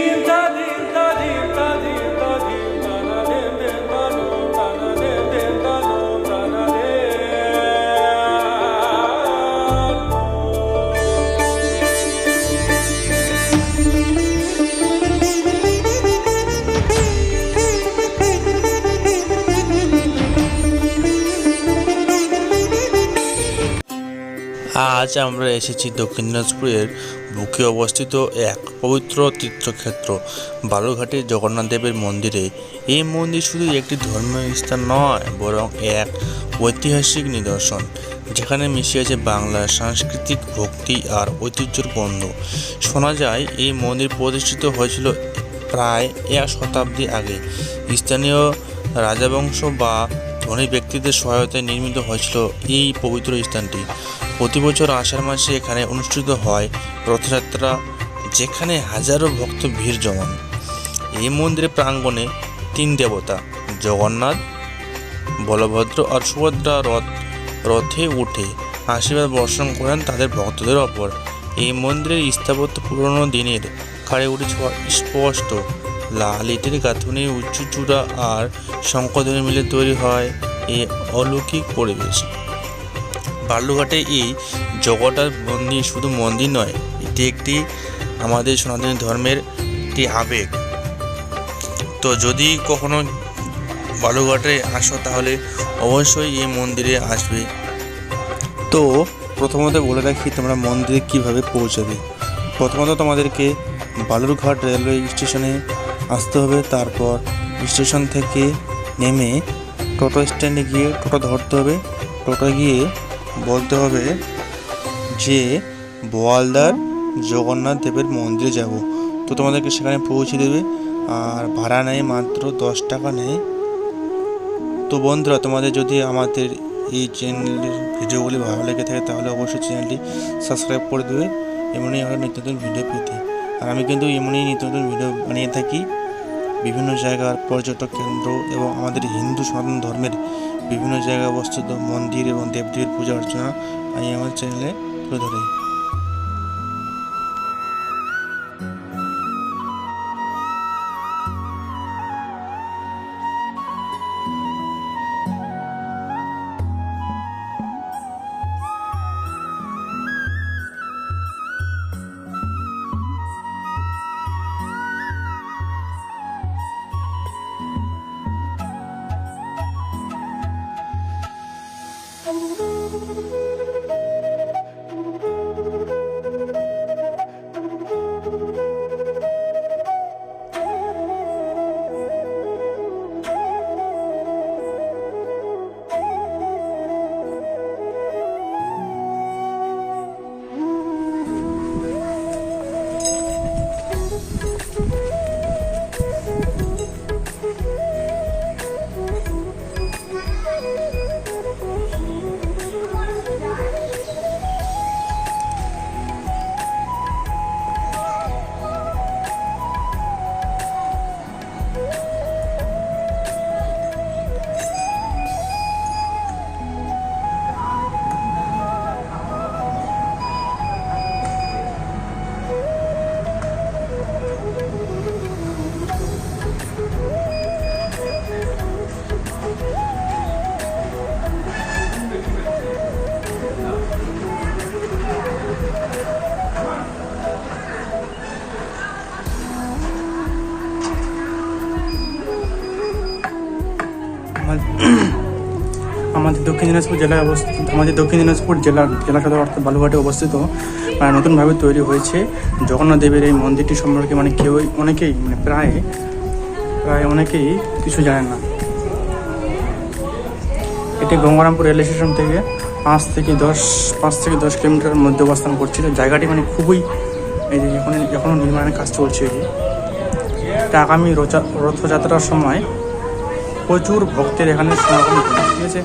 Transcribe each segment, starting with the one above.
dream. আজ আমরা এসেছি দক্ষিণ দিনাজপুরের বুকে অবস্থিত এক পবিত্র তীর্থক্ষেত্র বালুঘাটের জগন্নাথ দেবের মন্দিরে। এই মন্দির শুধু একটি ধর্মীয় স্থান নয়, বরং এক ঐতিহাসিক নিদর্শন, যেখানে মিশে আছে বাংলার সাংস্কৃতিক ভক্তি আর ঐতিহ্যের গন্ধ। শোনা যায়, এই মন্দির প্রতিষ্ঠিত হয়েছিল প্রায় এক শতাব্দী আগে। স্থানীয় রাজবংশ বা ধনী ব্যক্তিদের সহায়তায় নির্মিত হয়েছিল এই পবিত্র স্থানটি। প্রতি বছর আষাঢ় মাসে এখানে অনুষ্ঠিত হয় রথযাত্রা, যেখানে হাজারো ভক্ত ভিড় জমান। এই মন্দিরের প্রাঙ্গণে তিন দেবতা, জগন্নাথ, বলভদ্র আর সুভদ্রা রথ, রথে উঠে আশীর্বাদ বর্ষণ করেন তাদের ভক্তদের ওপর। এই মন্দিরের স্থাপত্য পুরনো দিনের খাড়ে উঠে ছোঁয়া স্পষ্ট লাল ইটের গাঁথুনি উঁচু চূড়া আর শঙ্করধ্বনি মিলে তৈরি হয় এই অলৌকিক পরিবেশ। বালুঘাটে এই জগন্নাথ মন্দির শুধু মন্দির নয়, এটি একটি আমাদের সনাতনী ধর্মের একটি আবেগ। তো যদি কখনো বালুঘাটে আসো, তাহলে অবশ্যই এই মন্দিরে আসবে। তো প্রথমত বলে রাখি, তোমরা মন্দিরে কীভাবে পৌঁছাবে? প্রথমত তোমাদেরকে বালুরঘাট রেলওয়ে স্টেশনে আসতে হবে। তারপর স্টেশন থেকে নেমে টোটো স্ট্যান্ডে গিয়ে টোটো ধরতে হবে। টোটো গিয়ে বলতে হবে যে বোয়ালদার জগন্নাথ দেবের মন্দিরে যাব। তো তোমাদেরকে সেখানে পৌঁছে দেবে। আর ভাড়া নেয় মাত্র দশ টাকা নেয়। তো বন্ধুরা, তোমাদের যদি আমাদের এই চ্যানেলের ভিডিওগুলি ভালো লেগে থাকে, তাহলে অবশ্যই চ্যানেলটি সাবস্ক্রাইব করে দেবে। এমনই আমরা নিত্য নতুন ভিডিও পেতে। আর আমি কিন্তু এমনই নিত্য নতুন ভিডিও বানিয়ে থাকি। বিভিন্ন জায়গার পর্যটক কেন্দ্র এবং আমাদের হিন্দু সনাতন ধর্মের বিভিন্ন জায়গায় অবস্থিত মন্দির এবং দেবদেবীর পূজা অর্চনা আমি আমার চ্যানেলে তুলে ধরি। আমার- আমাদের দক্ষিণ দিনাজপুর জেলায় অবস্থিত আমাদের দক্ষিণ দিনাজপুর জেলা জেলা সদর অর্থাৎ বালুঘাটে অবস্থিত মানে নতুনভাবে তৈরি হয়েছে জগন্নাথ দেবের এই মন্দিরটি সম্পর্কে মানে কেউই অনেকেই মানে প্রায় প্রায় অনেকেই কিছু জানেন না। এটি গঙ্গারামপুর রেল স্টেশন থেকে পাঁচ থেকে দশ, পাঁচ থেকে দশ কিলোমিটার মধ্যে অবস্থান করছিল। জায়গাটি মানে খুবই, এই যে এখন এখনও নির্মাণের কাজ চলছে এটি। আগামী রথা- রথযাত্রার সময় প্রচুর ভক্তের এখানে সমাগম ঠিক আছে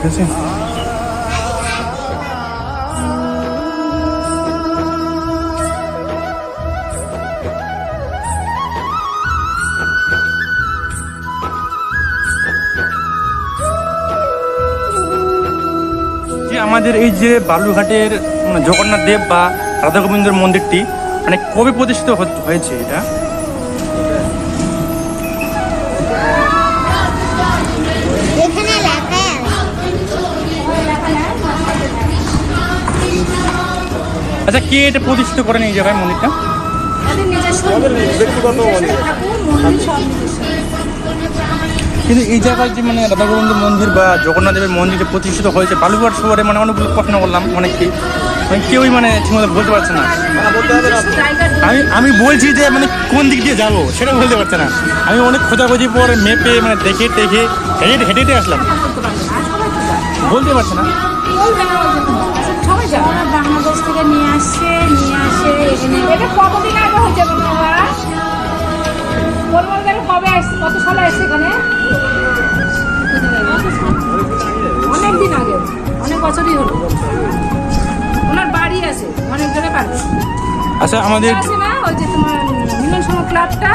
যে আমাদের এই যে বালুঘাটের মানে জগন্নাথ দেব বা রাধা গোবিন্দর মন্দিরটি মানে কবে প্রতিষ্ঠিত হয়েছে এটা? আচ্ছা কে এটা প্রতিষ্ঠিত করেন এই জায়গায় মন্দিরটা? কিন্তু এই জায়গায় যে মানে রাধা গোবিন্দ মন্দির বা জগন্নাথ দেবের মন্দিরে প্রতিষ্ঠিত হয়েছে বালুঘাট শহরে মানে অনেকগুলো প্রশ্ন করলাম অনেককে মানে কেউই মানে ঠিকমতো বলতে পারছে না। আমি আমি বলছি যে মানে কোন দিক দিয়ে যাব সেটা বলতে পারছে না। আমি অনেক খোঁজাখুঁজি পর মেপে মানে দেখে টেখে হেঁটে হেঁটে আসলাম। বলতে পারছে না। থেকে নিয়ে আসছে নিয়ে আসে এটা কতদিন আগে হয়েছে বাবা বলব কবে আসছে কত সালে আসছে এখানে? অনেক দিন আগে অনেক বছরই হলো। ওনার বাড়ি আছে অনেক জায়গায় পারবে। আচ্ছা আমাদের আছে না? ওই যে তোমার মিলন সংঘ ক্লাবটা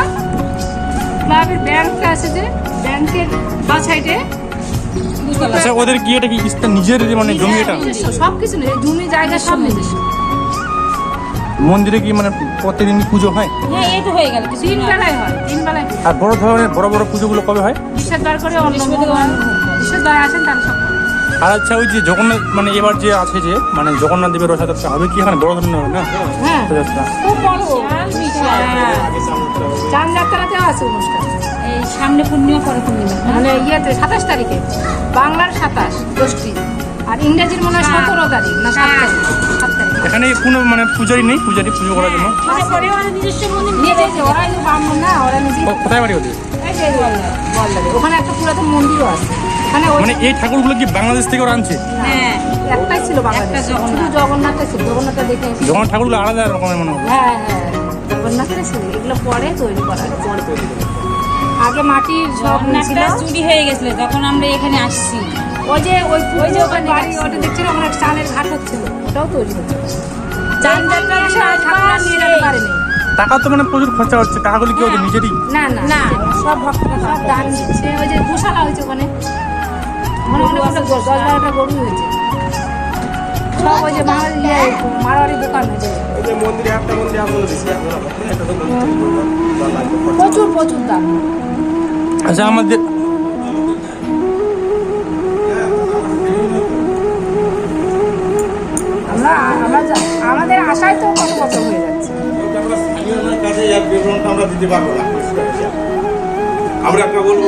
ক্লাবের ব্যাংকটা আছে যে ব্যাংকের বা সাইডে আচ্ছা ওদের কি এটা কি নিজের মানে জমি এটা? সবকিছু নেই জমি জায়গা সব নিজস্ব। মন্দিরে কি মানে প্রতিদিন পুজো হয়? হ্যাঁ এই তো হয়ে গেল তিন বেলায় হয় তিন বেলায় আর বড় ধরনের বড় বড় পুজোগুলো কবে হয়? বিশ্বাস করে অন্য বিশ্বাস বার আসেন তারা সব। আর আচ্ছা ওই যে জগন্নাথ মানে এবার যে আছে যে মানে জগন্নাথ দেবের রথযাত্রা হবে কি এখানে বড় ধরনের হবে না হ্যাঁ রথযাত্রা খুব বড় আছে অনুষ্ঠান এই সামনে পূর্ণিমা পরে পূর্ণিমা মানে ইয়েতে সাতাশ তারিখে বাংলার সাতাশ দশটি আর ইংরেজির মনে হয় সতেরো তারিখ না সাত তারিখ সাত তারিখ এখানে কোনো মানে পূজারি নেই পূজারি পুজো করার জন্য মানে কোথায় বাড়ি ওদের। ওখানে একটা পুরাতন মন্দিরও আছে মানে এই ঠাকুরগুলো কি বাংলাদেশ থেকে ওরা আনছে? হ্যাঁ একটাই ছিল বাংলাদেশ। শুধু জগন্নাথটা ছিল জগন্নাথটা দেখে। জগন্নাথ ঠাকুরগুলো আলাদা রকমের মনে হবে। হ্যাঁ হ্যাঁ জগন্নাথের ছিল এগুলো পরে তৈরি করা। আগে মাটির জগন্নাথটা চুরি হয়ে গেছিল যখন আমরা এখানে আসছি। ওই যে ওই ওই যে ওখানে বাড়ি ওটা দেখছিল ওখানে চালের ঘাট হচ্ছিল ওটাও তৈরি হচ্ছে চাল যাত্রা ঠাকুর আর নিয়ে যেতে পারেনি টাকা তো মানে প্রচুর খরচা হচ্ছে টাকাগুলো কি ওদের নিজেরই? না না না। সব ভক্তরা সব দান দিচ্ছে। ওই যে গোশালা হয়েছে ওখানে। ওখানে অনেক দশ বারোটা গরু হয়েছে। সব ওই যে মার মারোয়ারি দোকান হয়েছে। প্রচুর প্রচুর দাম। আচ্ছা আমাদের আমরা আমরা যা- আমাদের আশায় তো কত বছর হয়ে যাচ্ছে। আমরা দিতে পারব না। আমরা একটা বলব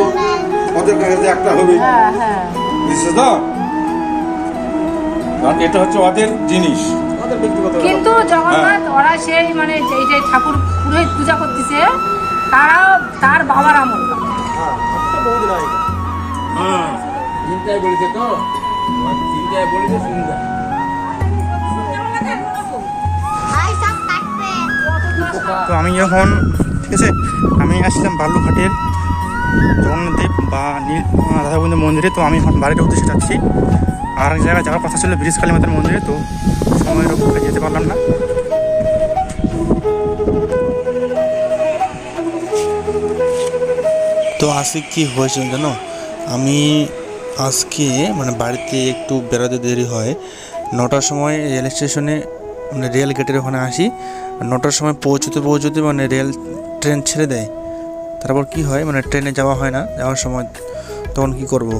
ওদের কাছে একটা হবে। হ্যাঁ হ্যাঁ। বুঝছ তো কারণ এটা হচ্ছে ওদের জিনিস। কিন্তু জগন্নাথ ওরা সেই মানে এই যে ঠাকুর পুরোহিত পূজা করতেছে তারাও তার বাবার আমল। চিন্তায় বলেছে তো? চিন্তায় বলেছে তো আমি যখন ঠিক আছে আমি আসলাম বালুঘাটের জগন্নাথ দেব বা নীল রাধা মন্দিরে, তো আমি এখন বাড়ির উদ্দেশ্যে যাচ্ছি। আর এক জায়গায় যাওয়ার কথা ছিল ব্রিজ কালী মাতার মন্দিরে, তো সময়ের অপেক্ষায় যেতে পারলাম না। তো আজকে কি হয়েছে জানো? আমি আজকে মানে বাড়িতে একটু বেরোতে দেরি হয়। নটার সময় রেল স্টেশনে মানে রেল গেটের ওখানে আসি। নটার সময় পৌঁছতে পৌঁছতে মানে রেল ট্রেন ছেড়ে দেয়। তারপর কি হয় মানে ট্রেনে যাওয়া হয় না, যাওয়ার সময় তখন কি করব?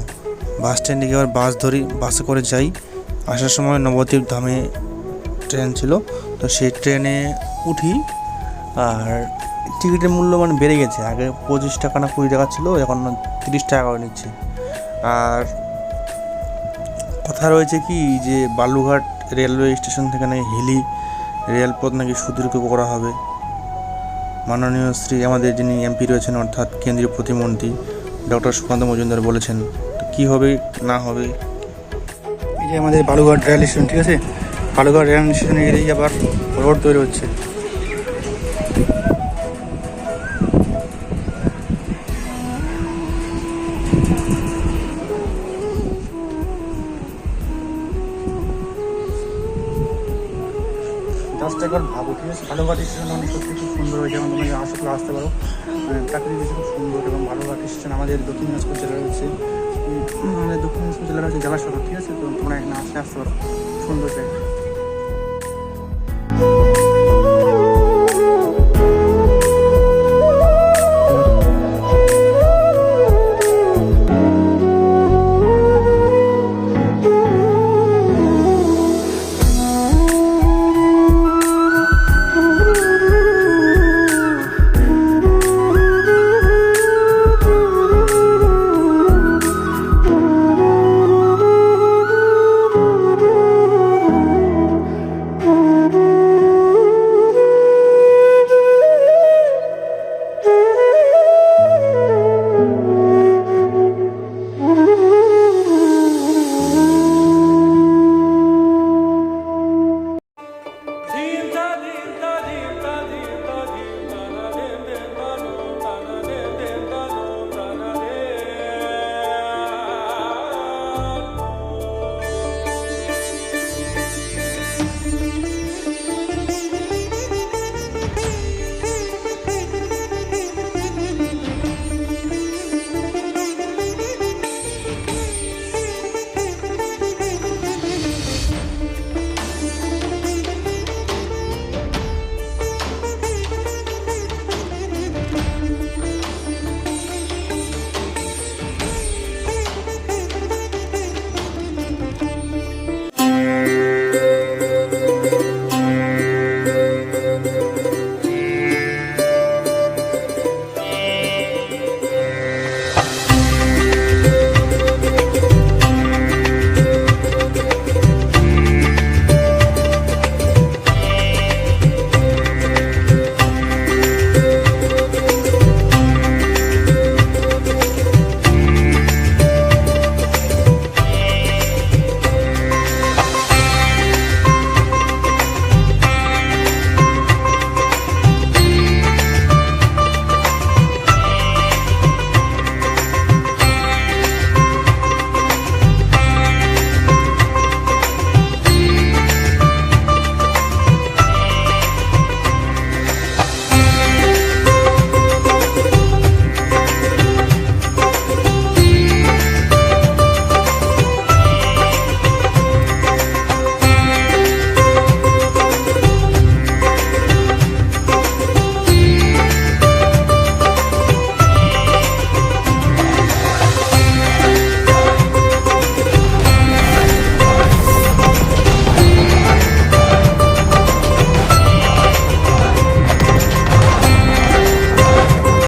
বাস স্ট্যান্ডে গিয়ে আবার বাস ধরি, বাসে করে যাই। আসার সময় নবদ্বীপ ধামে ট্রেন ছিল, তো সেই ট্রেনে উঠি, আর টিকিটের মূল্য মানে বেড়ে গেছে। আগে পঁচিশ টাকা না কুড়ি টাকা ছিল, এখন তিরিশ টাকা করে নিচ্ছে। আর কথা রয়েছে কি, যে বালুঘাট রেলওয়ে স্টেশন থেকে নাকি হিলি রেলপথ নাকি সুদীর্ঘ করা হবে। মাননীয় শ্রী আমাদের যিনি এমপি রয়েছেন, অর্থাৎ কেন্দ্রীয় প্রতিমন্ত্রী ডক্টর সুকান্ত মজুমদার বলেছেন, কি হবে, না হবে? এই যে আমাদের বালুঘাট রেল স্টেশন, ঠিক আছে? বালুঘাট রেল স্টেশনে গেলেই আবার রোড তৈরি হচ্ছে। একবার ভাবো, ঠিক আছে? বালুঘাট স্টেশন অনেক সত্যি খুব সুন্দর হয়েছে এবং তোমরা আসলে আসতে পারো। প্রাকৃতিক দৃশ্য খুব সুন্দর এবং বালুঘাট স্টেশন আমাদের দক্ষিণ দিনাজপুর জেলা রয়েছে আমাদের দক্ষিণ দিনাজপুর জেলার হচ্ছে জেলা সদর, ঠিক আছে? তো তোমরা এখানে আসলে আসতে পারো। সুন্দর জায়গা।